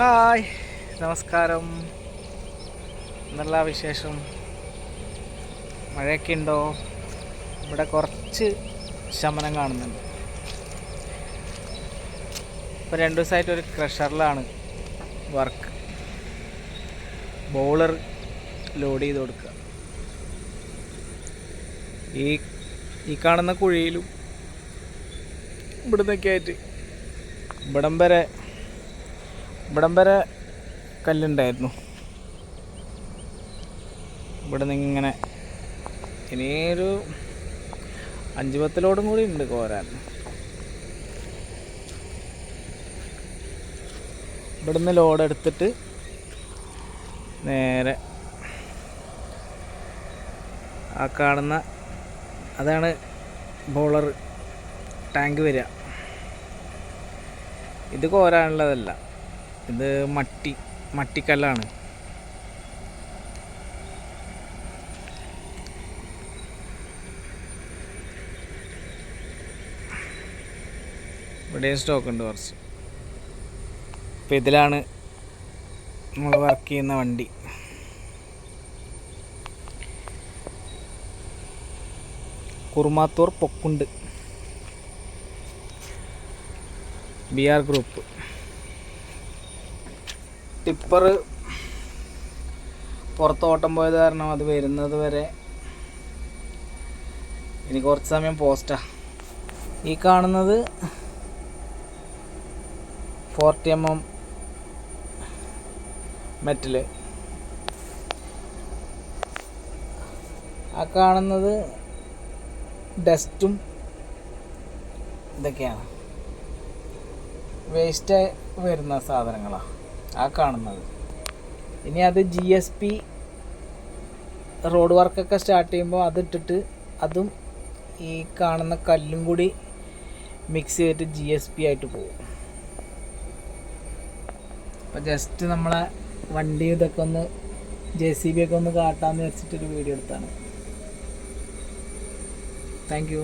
Hi. നമസ്കാരം. നല്ല വിശേഷം. മഴയൊക്കെ ഉണ്ടോ? ഇവിടെ കുറച്ച് ശമനം കാണുന്നുണ്ട്. ഇപ്പോൾ രണ്ട് ദിവസമായിട്ട് ഒരു ക്രഷറിലാണ് വർക്ക്. ബോളർ ലോഡ് ചെയ്ത് കൊടുക്കുക ഈ ഈ കാണുന്ന കുഴിയിലും ഇവിടുന്നൊക്കെ ആയിട്ട് ഇവിടം വരെ ഇവിടം വരെ കല്ലുണ്ടായിരുന്നു. ഇവിടെ നിന്ന് ഇങ്ങനെ ഇനിയൊരു അഞ്ച് പത്തിലോടും കൂടി ഉണ്ട് കോരാൻ. ഇവിടുന്ന് ലോഡ് എടുത്തിട്ട് നേരെ ആ കാണുന്ന അതാണ് ബോളർ ടാങ്ക് വരിക. ഇത് കോരാനുള്ളതല്ല. ഇത് മട്ടി മട്ടിക്കല്ലാണ്. ഇവിടെയും സ്റ്റോക്ക് ഉണ്ട് കുറച്ച്. അപ്പം ഇതിലാണ് നമ്മൾ വർക്ക് ചെയ്യുന്ന വണ്ടി. Kurumathur പൊക്കുണ്ട്. B R group tipper പുറത്ത് ഓട്ടം പോയത് കാരണം അത് വരുന്നത് വരെ ഇനി കുറച്ച് സമയം പോസ്റ്റാ. ഈ കാണുന്നത് ഫോർട്ടി എം എം മെറ്റൽ. ആ കാണുന്നത് ഡസ്റ്റും ഇതൊക്കെയാണ്. വേസ്റ്റ് വരുന്ന സാധനങ്ങളാണ് ആ കാണുന്നത്. ഇനി അത് ജി എസ് പി റോഡ് വർക്കൊക്കെ സ്റ്റാർട്ട് ചെയ്യുമ്പോൾ അതിട്ടിട്ട് അതും ഈ കാണുന്ന കല്ലും കൂടി മിക്സ് ചെയ്തിട്ട് ജി എസ് പി ആയിട്ട് പോകും. അപ്പോൾ ജസ്റ്റ് നമ്മളെ വണ്ടി ഇതൊക്കെ ഒന്ന് ജെ സി ബി ഒക്കെ ഒന്ന് കാട്ടാമെന്ന് വെച്ചിട്ടൊരു വീഡിയോ എടുത്താണ്. Thank you